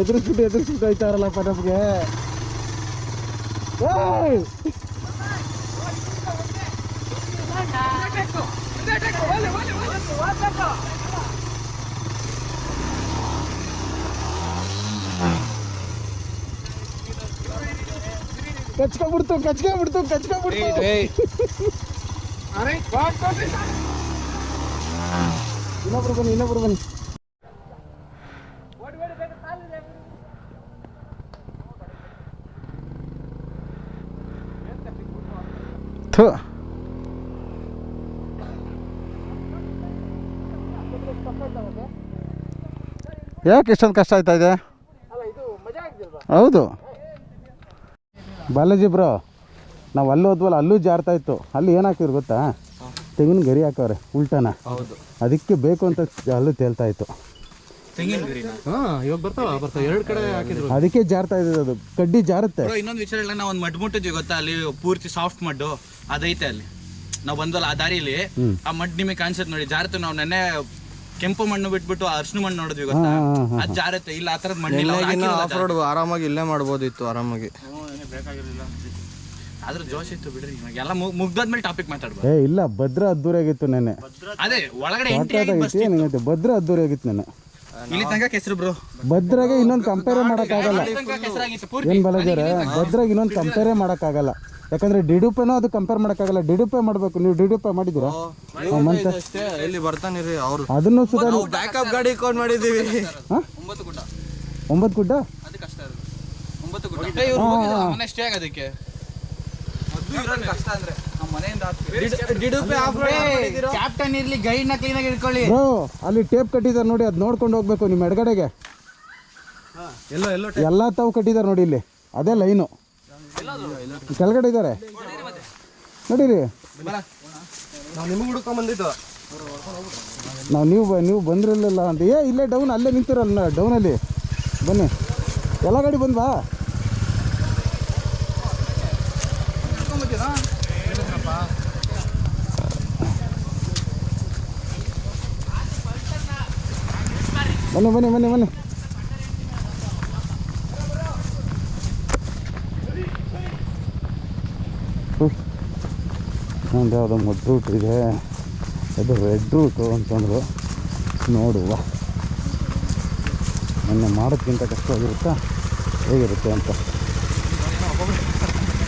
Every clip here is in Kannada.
ಎದುರಿಸ್ಬಿಟ್ಟು ಎದುರಿಸ್ಬಿಟ್ಟು ಹೋಯ್ತಾರಲ್ಲಪ್ಪ ನಮಗೆ! ಕಚ್ಕೊಂಡ್ಬಿಡ್ತು ಕಚ್ಕೊಂಡ್ಬಿಡ್ತು ಕಚ್ಕೊಂಡ್ಬಿಡ್ತು. ಇನ್ನೊಬ್ರು ಬನ್ನಿ ಇನ್ನೊಬ್ರು ಬನ್ನಿ. ಥು ಯಾಕೆ ಇಷ್ಟೊಂದು ಕಷ್ಟ ಆಯ್ತಾ ಇದೆ? ಹೌದು. ಬಾಲಾಜಿ ಬ್ರೋ ನಾವು ಅಲ್ಲಿ ಹೋದ್ವಲ್ಲ ಅಲ್ಲೂ ಜಾರ್ತಾ ಇತ್ತು. ಅಲ್ಲಿ ಏನು ಗೊತ್ತಾ? ತೆಂಗಿನ ಗರಿ ಹಾಕವ್ರೆ ಉಲ್ಟಾನ. ಅದಕ್ಕೆ ಬೇಕು ಅಂತ ಅಲ್ಲೂ ತೇಲ್ತಾ ಇತ್ತು. ಹಾ ಇವಾಗ ಬರ್ತಾವ ಬರ್ತಾವ. ಎರಡು ಕಡೆ ಹಾಕಿದ್ರು. ಅದಕ್ಕೆ ಜಾರ್ತಾ ಇದೆ ಅದು. ಕಡ್ಡಿ ಜಾರುತ್ತೆ. ಬ್ರೋ ಇನ್ನೊಂದು ವಿಚಾರ ಇಲ್ಲ ನಾವು ಒಂದು ಮಡ್ ಮುಟ್ಟಿದ್ವಿ ಗೊತ್ತಾ? ಅಲ್ಲಿ ಪೂರ್ತಿ ಸಾಫ್ಟ್ ಮಡ್ಡು. ಅದೈತೆ ಅಲ್ಲಿ. ನಾವು ಬಂದಲ್ಲ ಆ ದಾರಿಲಿ. ಆ ಮಡ್ ನಿಮಗೆ ಕಾಣಿಸುತ್ತೆ ನೋಡಿ. ಜಾರತ್ತೆ ನಾವು ನೆನ್ನೆ ಕೆಂಪು ಮಣ್ಣು ಬಿಟ್ಬಿಟ್ಟು ಅರ್ಶಿನ ಮಣ್ಣು ನೋಡಿದ್ವಿ ಗೊತ್ತಾ. ಅದ್ ಜಾರತ್ತೆ. ಇಲ್ಲ ಆ ತರದ ಮಣ್ಣಿಲ್ಲ. ಅವ್ರು ಆಫ್ ರೋಡ್ ಆರಾಮಾಗಿ ಇಲ್ಲೇ ಮಾಡ್ಬೋದಿತ್ತು ಆರಾಮಾಗಿ. ಬೇಕಾಗಿರ್ಲಿಲ್ಲ. ಆದ್ರೂ ಜೋಶ್ ಇತ್ತು ಬಿಡ್ರಿ ಇವಾಗ ಎಲ್ಲ ಮುಗ್ದಾದ್ಮೇಲೆ ಟಾಪಿಕ್ ಮಾತಾಡ್ಬೋದು. ಏ ಇಲ್ಲ ಭದ್ರ ಅದ್ದೂರಿಯಾಗಿತ್ತು ನೆನ್ನೆ. ಅದೇ ಒಳಗಡೆ ಎಂಟ್ರಿ ಆಗಿ ಬಸ್ ಭದ್ರ ಅದ್ದೂರಿಯಾಗಿತ್ತು ನೆನ್ನೆ. ಇಲ್ಲಿ ತನಕ ಕೆಸರು ಬ್ರೋ ಭದ್ರಾಗೆ ಇನ್ನೊಂದು ಕಂಪೇರ್ ಮಾಡೋಕ್ಕಾಗಲ್ಲ ಏನು ಬಲಜಾರ ಭದ್ರಾಗ ಇನ್ನೊಂದು ಕಂಪೇರೇ ಮಾಡೋಕ್ಕಾಗಲ್ಲ. ಯಾಕಂದ್ರೆ ಡಿಡುಪೇನೋ ಅದು ಕಂಪೇರ್ ಮಾಡೋಕ್ಕಾಗಲ್ಲ. ಡಿಡುಪೆ ಮಾಡಬೇಕು. ನೀವು ಡಿಡುಪೆ ಮಾಡಿದಿರಾ ಮತ್ತೆ ಅಷ್ಟೇ. ಎಲ್ಲಿ ಬರ್ತಾನಿರಿ ಅವ್ರು? ಅದನ್ನು ಸುಧಾ ಬ್ಯಾಕಪ್ ಗಾಡಿ ಹಾಂ? ಒಂಬತ್ತು ಗುಡ್ಡ. ಒಂಬತ್ತು ಗುಡ್ಡ? ಅದು ಕಷ್ಟ ಇರೋದು ಒಂಬತ್ತು ಗುಡ್ಡ. ಇವ್ರು ಮನೆ ಸ್ಟೇ ಆಗೋದಕ್ಕೆ. ಕಷ್ಟ ಅಂದ್ರೆ. ಕ್ಯಾಪ್ಟನ್ ಇರ್ಲಿ ಗೈಡ್ನ ಕ್ಲೀನ್ ಆಗಿ ಇಟ್ಕೊಳ್ಳಿ ಬ್ರೋ ಅಲ್ಲಿ ಟೇಪ್ ಕಟ್ಟಿದ್ದಾರೆ ನೋಡಿ ಅದು ನೋಡ್ಕೊಂಡು ಹೋಗ್ಬೇಕು ನಿಮ್ಮ ಎಡಗಡೆಗೆ. ಎಲ್ಲೋ ಎಲ್ಲೋ ಎಲ್ಲ ತಾವು ಕಟ್ಟಿದ್ದಾರೆ ನೋಡಿ ಇಲ್ಲಿ. ಅದೇ ಲೈನು ಕೆಳಗಡೆ ಇದ್ದಾರೆ. ನೋಡಿರಿ. ನಾವು ನಾವು ನೀವು ಬಂದಿರಲಿಲ್ಲ ಅಂತ. ಏ ಇಲ್ಲೇ ಡೌನ್ ಅಲ್ಲೇ ನಿಂತಿರಲ್ಲ ಡೌನಲ್ಲಿ ಬನ್ನಿ. ಎಲ್ಲ ಗಾಡಿ ಬಂದ್ವಾ? ಬನ್ನಿ ಬನ್ನಿ ಬನ್ನಿ ಬನ್ನಿ. ಒಂದು ಯಾವುದೋ ಮಡ್ ರೂಟ್ ಇದೆ. ಅದು ರೆಡ್ ರೂಟು ಅಂತಂದರು. ನೋಡುವ. ಮೊನ್ನೆ ಕಷ್ಟ ಆಗಿರುತ್ತಾ? ಹೇಗಿರುತ್ತೆ ಅಂತ.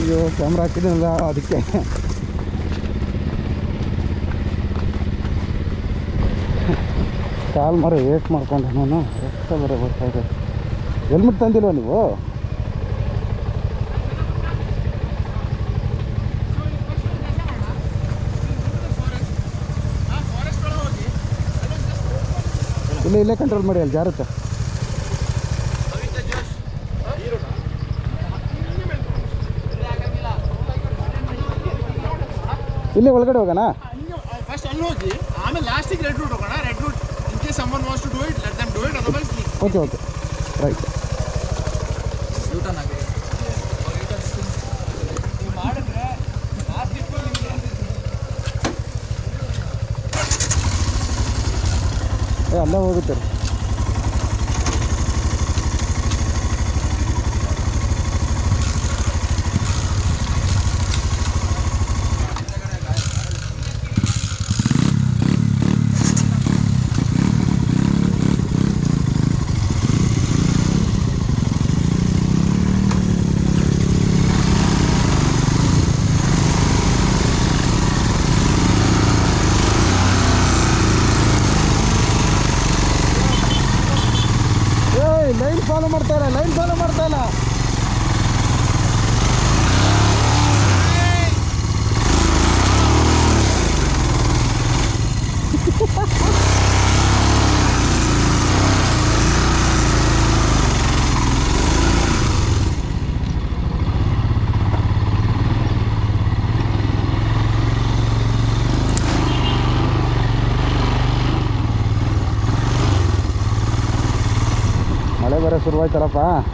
ಅಯ್ಯೋ ಕ್ಯಾಮ್ರಾ ಹಾಕಿದ್ದೀನಲ್ಲ ಅದಕ್ಕೆ. ಕಾಲ್ ಮರ ವೇಟ್ ಮಾಡ್ಕೊಂಡೆ ನಾನು. ರಕ್ತ ಬರೋ ಬರ್ತಾ ಇದೆ. ಹೆಲ್ಮೆಟ್ ತಂದಿಲ್ವ ನೀವು? ಇಲ್ಲೇ ಇಲ್ಲೇ ಕಂಟ್ರೋಲ್ ಮಾಡಿ, ಅಲ್ಲಿ ಜಾರುತ್ತೆ. ಇಲ್ಲೇ ಒಳಗಡೆ ಹೋಗೋಣ? ಆಮೇಲೆ ಲಾಸ್ಟಿಗೆ ರೆಡ್ ರೂಟ್ ಹೋಗೋಣ red route in case summon was to do it let them do it otherwise okay okay right ಏ ಅಲ್ಲೇ ಹೋಗುತ್ತೆ ಬೇರೆ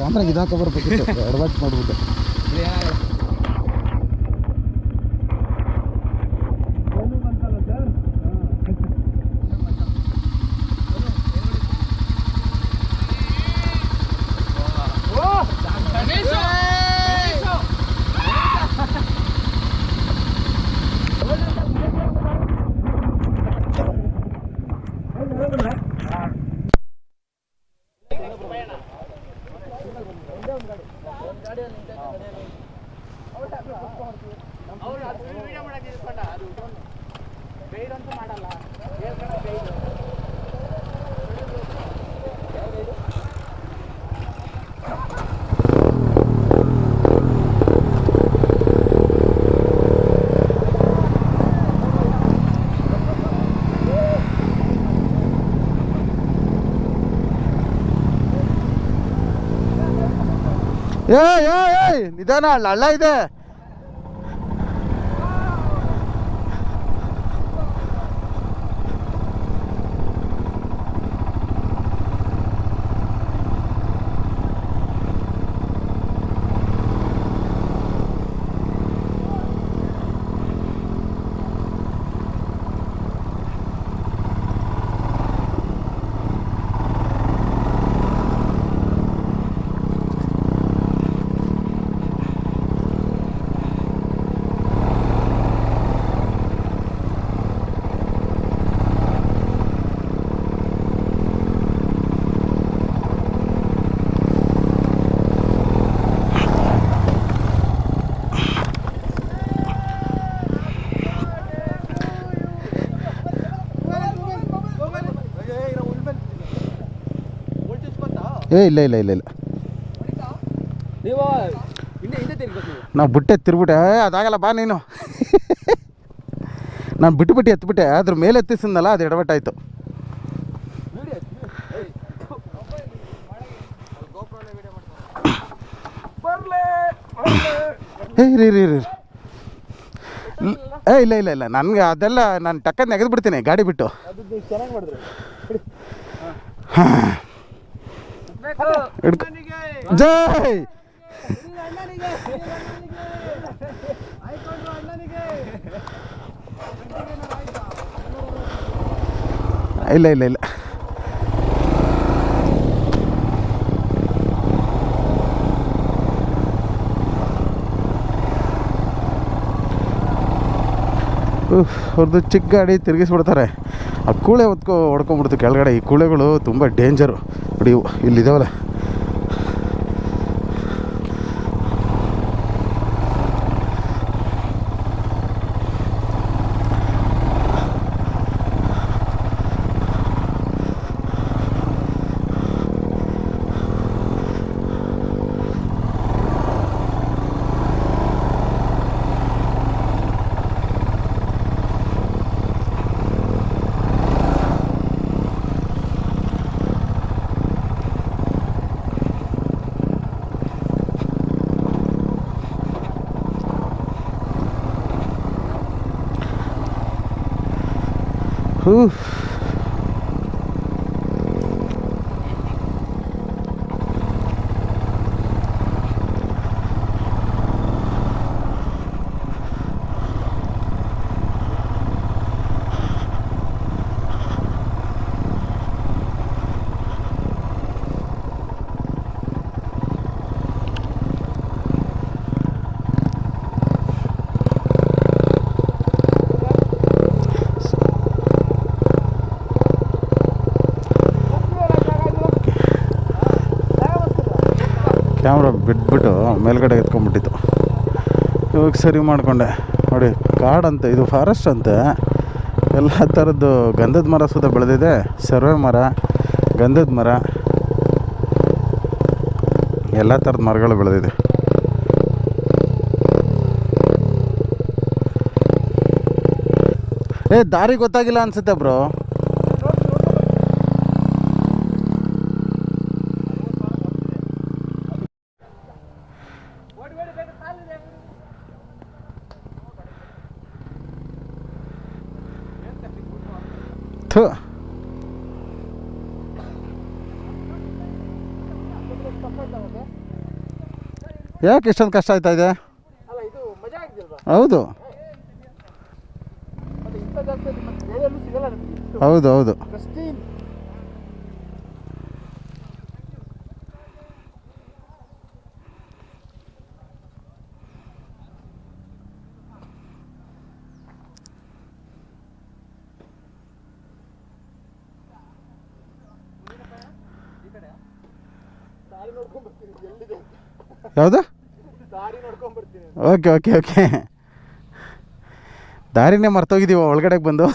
ಕ್ಯಾಮ್ರಾಗ ಇದಾಕ ಬರ್ಬೇಕಿತ್ತು. ಎಡವಟ್ ಮಾಡ್ಬಿಟ್ಟು. ಏ ಏ ಏಯ್ ನಿಧಾನ ಅಲ್ಲ ಹಳ್ಳ ಇದೆ. ಏ ಇಲ್ಲ ಇಲ್ಲ ಇಲ್ಲ ಇಲ್ಲ. ನೀವು ಬಿಟ್ಟೆ ತಿರ್ಬಿಟ್ಟೆ ಅದಾಗಲ್ಲ ಬಾ ನೀನು. ನಾನು ಬಿಟ್ಟುಬಿಟ್ಟು ಎತ್ಬಿಟ್ಟೆ. ಅದ್ರ ಮೇಲೆ ಎತ್ತಿಸಿದ್ನಲ್ಲ ಅದು ಎಡವಟ್ಟಾಯ್ತು. ಏ ರೀ ರೀ ರೀ ಏಯ್. ಏ ಇಲ್ಲ ಇಲ್ಲ ಇಲ್ಲ. ನನಗೆ ಅದೆಲ್ಲ ನಾನು ಟಕ್ಕನ್ ನೆಗೆದು ಬಿಡ್ತೀನಿ ಗಾಡಿ ಬಿಟ್ಟು. ಹಾಂ. ಜೈ. ಇಲ್ಲ ಇಲ್ಲ ಇಲ್ಲ. ಅವ್ರದ್ದು ಚಿಕ್ಕ ಗಾಡಿ ತಿರುಗಿಸ್ಬಿಡ್ತಾರೆ. ಆ ಕೂಳೆ ಹೊತ್ಕೊ ಹೊಡ್ಕೊಂಬಿಡ್ತು ಕೆಳಗಡೆ. ಈ ಕೂಳೆಗಳು ತುಂಬ ಡೇಂಜರು ನೋಡಿ ಇವು ಇಲ್ಲಿದ್ದಾವಲ್ಲ Oof. ಕ್ಯಾಮ್ರಾ ಬಿಟ್ಬಿಟ್ಟು ಮೇಲ್ಗಡೆ ಎತ್ಕೊಂಡ್ಬಿಟ್ಟಿತ್ತು. ಇವಾಗ ಸರಿ ಮಾಡಿಕೊಂಡೆ. ನೋಡಿ ಕಾಡಂತೆ ಇದು ಫಾರೆಸ್ಟ್ ಅಂತೆ. ಎಲ್ಲ ಥರದ್ದು ಗಂಧದ ಮರ ಸುತ್ತ ಬೆಳೆದಿದೆ. ಸರ್ವೆ ಮರ, ಗಂಧದ ಮರ. ಎಲ್ಲ ಥರದ ಮರಗಳು ಬೆಳೆದಿದೆ. ಏ, ದಾರಿ ಗೊತ್ತಾಗಿಲ್ಲ ಅನ್ಸುತ್ತೆ ಬ್ರೋ ಥು ಯಾಕೆ ಇಷ್ಟೊಂದು ಕಷ್ಟ ಆಯ್ತಾ ಇದೆ? ಹೌದು. ಹೌದು ಹೌದು ಜಾಗದಲ್ಲಿ ಮತ್ತೆ ಬೇರೆ ಎಲ್ಲೂ ಸಿಗಲ್ಲ ನಮಗೆ ಇಷ್ಟು ಹೌದು ಹೌದು ಪ್ರೆಸ್ಟೀನ್ ದಾರಿ ನೋಡ್ಕೊಂಡ್ ಬರ್ತೀನಿ ಎಲ್ಲಿದೆ ಅಂತ. ಯಾವುದು? Okay okay okay. ದಾರಿನೇ ಮರ್ತೋಗಿದ್ದೀವ, ಒಳಗಡೆಗೆ ಬಂದು.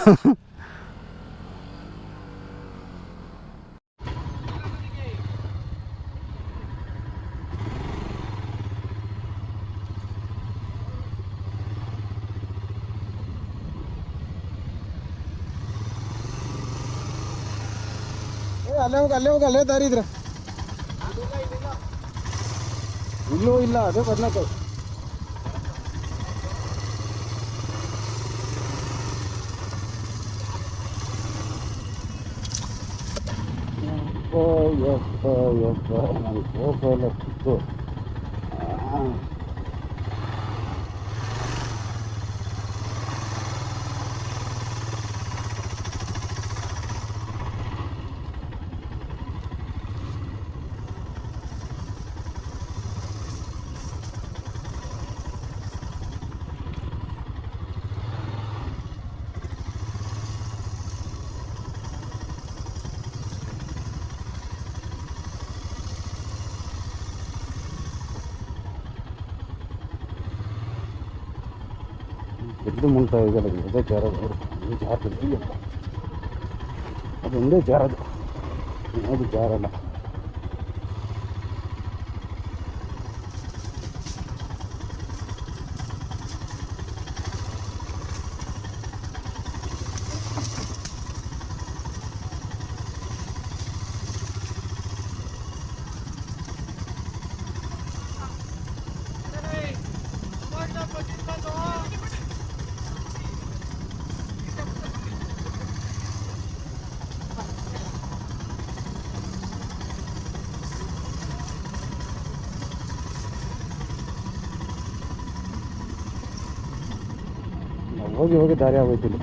ಅಲ್ಲೇ ಹೋಗಿ ಅಲ್ಲೇ ಹೋಗಿ, ಅಲ್ಲೇ ದಾರಿ ಇದ್ರೆ. ಇಲ್ಲೂ ಇಲ್ಲ ಅದೇ ಬದಲಾಕಾಯಿ ಯಪ್ಪ ಯಪ್ಪ ನನಗೆ ಕೋಪ ಎಲ್ಲ ಸಿಕ್ತು. ಎದ್ದು ಮುಂತಾ ಇದೆಲ್ಲ ಅದೇ ಜಾರದು ಅದು ಜಾರದು ಅದು ಒಂದೇ ಜಾರದು ಅದು ಜಾರಲ್ಲ ನಾವು ಹೋಗಿ ಹೋಗಿ ದಾರಿ ಆಗೋಯ್ತಿಲ್ಲ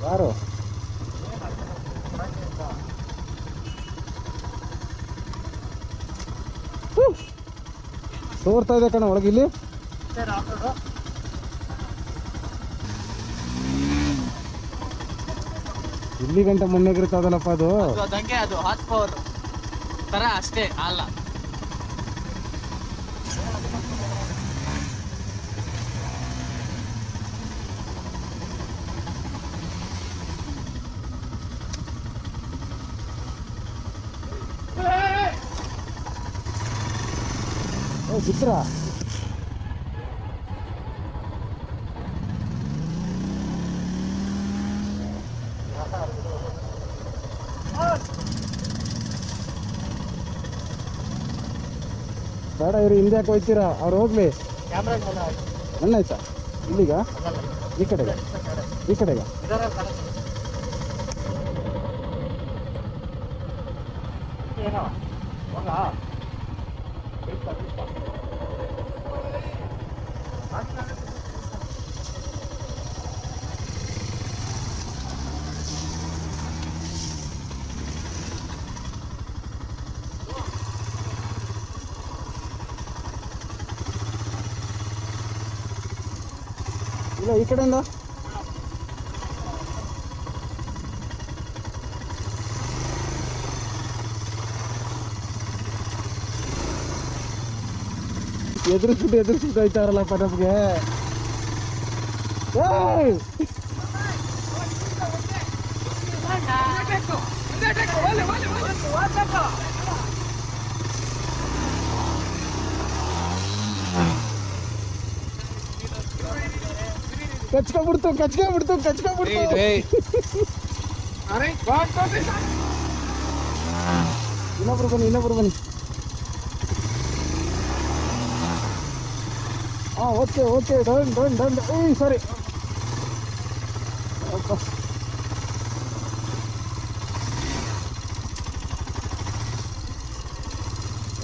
ಯಾರು. ತೋರ್ತಾ ಇದೆ ಕಣ ಒಳಗೆ ಇಲ್ಲಿ ಗಂಟೆ ಮುನ್ನೆಗಿರ್ತದಲ್ಲಪ್ಪ ಅದು? ಅದು ಅದಂಗೆ ಅದು ಹಾಟ್ ಪವರ್ ತರ ಅಷ್ಟೇ ಅಲ್ಲ. ಓ ಚಿತ್ರ. ಇವ್ರು ಹಿಂದೆ ಯಾಕೆ ಹೋಯ್ತೀರಾ? ಅವ್ರು ಹೋಗ್ಲಿ. ನನ್ನ ಆಯ್ತಾ ಇಲ್ಲಿಗ? ಈ ಕಡೆಗ? ಈ ಕಡೆಗ? ಇಲ್ಲ ಈ ಕಡೆಯಿಂದ ಎದುರಿಸ್ಬಿಟ್ಟು ಎದುರಿಸ್ಬಿಟ್ಟು ಹೋಯ್ತಾರಲ್ಲಪ್ಪ ನಮಗೆ ಕಚ್ಕೊಂಡ್ಬಿಡ್ತು ಕಚ್ಕೊಂಡ್ಬಿಡ್ತು ಕಚ್ಕೊಂಡ್ಬಿಡ್ತು. ಇನ್ನೊಬ್ರು ಬನ್ನಿ ಇನ್ನೊಬ್ರು ಬನ್ನಿ. ಹಾಂ okay okay done done done. ಏಯ್ ಸರಿ.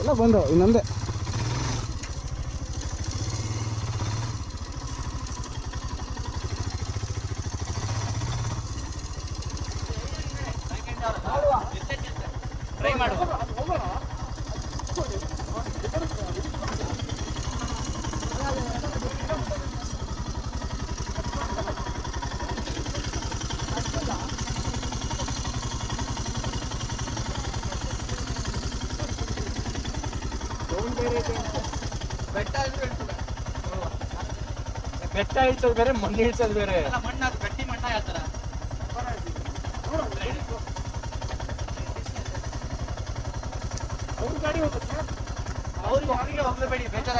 ಎಲ್ಲ ಬಂದು ಇನ್ನೊಂದೇ ಟ್ರೈ ಮಾಡು ಬೆಟ್ಟ ಬೆಟ್ಟ ಇಳ್ಸೋದು ಬೇರೆ ಮಣ್ಣು ಇಳ್ಸೋದು ಬೇರೆ. ಮಣ್ಣು ಗಟ್ಟಿ ಮಣ್ಣ ಯಾವ ಥರ ಅವ್ರ ಗಾಡಿ ಹೋಗುತ್ತೆ ಅವ್ರಿಗೆ ಹೋಗಲೇಬೇಡಿ ಬೇಜಾರ